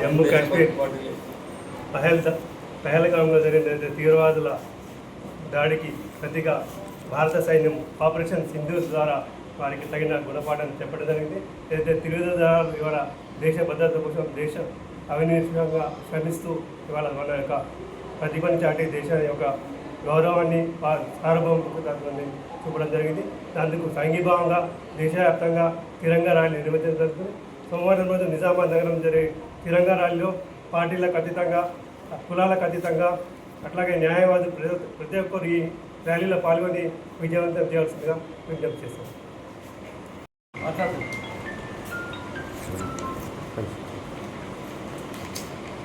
జమ్మూ కాశ్మీర్. పహల్ పహల్గాంలో జరిగిన తీవ్రవాదుల దాడికి ప్రతిగా భారత సైన్యం ఆపరేషన్ సింధు ద్వారా వారికి తగిన గుణపాఠం చెప్పడం జరిగింది. ఏదైతే తిరుగుదారులు ఇవాళ దేశ భద్రత కోసం దేశ అవినీతిగా శ్రమిస్తూ ఇవాళ మన యొక్క ప్రతిభను చాటి దేశ యొక్క గౌరవాన్ని సార్వభౌమత్వాన్ని చూపడం జరిగింది. అందుకు సంఘీభావంగా దేశవ్యాప్తంగా తిరంగా ర్యాలీ నిర్వహించడం జరుగుతుంది. సోమవారం రోజు నిజామాబాద్ నగరం జరిగే తిరంగా ర్యాలీలో పార్టీలకు అతీతంగా కులాలకు అతీతంగా అట్లాగే న్యాయవాది ప్రతి ప్రతి ఒక్కరు ఈ ర్యాలీలో పాల్గొని విజయవంతం చేయాల్సిందిగా విజ్ఞప్తి చేస్తాం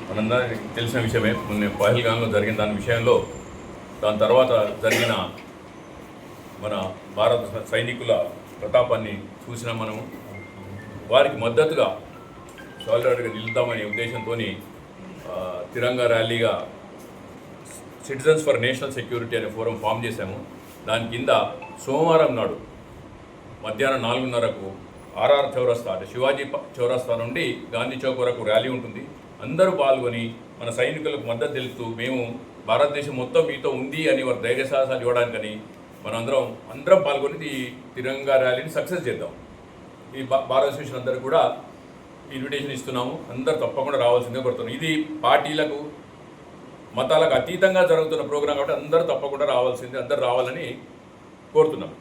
మనందరికీ తెలిసిన విషయమే మొన్న పహల్గాన్లో జరిగిన దాని విషయంలో దాని తర్వాత జరిగిన మన భారత సైనికుల ప్రతాపాన్ని చూసిన మనము. వారికి మద్దతుగా సాలిడారిటీగా నిలుద్దామనే ఉద్దేశంతో తిరంగా ర్యాలీగా సిటిజన్స్ ఫర్ నేషనల్ సెక్యూరిటీ అనే ఫోరం ఫామ్ చేశాము. దాని కింద సోమవారం నాడు మధ్యాహ్నం నాలుగున్నరకు ఆర్ఆర్ చౌరస్తా అంటే శివాజీ చౌరస్తా నుండి గాంధీ చౌక్ వరకు ర్యాలీ ఉంటుంది. అందరూ పాల్గొని మన సైనికులకు మద్దతు తెలుపుతూ మేము భారతదేశం మొత్తం మీతో ఉంది అని వారి ధైర్య సాహసాలు ఇవ్వడానికని మనందరం అందరం పాల్గొని ఈ తిరంగా ర్యాలీని సక్సెస్ చేద్దాం. ఈ భా- భారత అసోసియేషన్ అందరూ కూడా ఇన్విటేషన్ ఇస్తున్నాము. అందరు తప్పకుండా రావాల్సిందే కోరుతున్నాం. ఇది పార్టీలకు మతాలకు అతీతంగా జరుగుతున్న ప్రోగ్రాం కాబట్టి అందరూ తప్పకుండా రావాల్సిందే అందరూ రావాలని కోరుతున్నాం.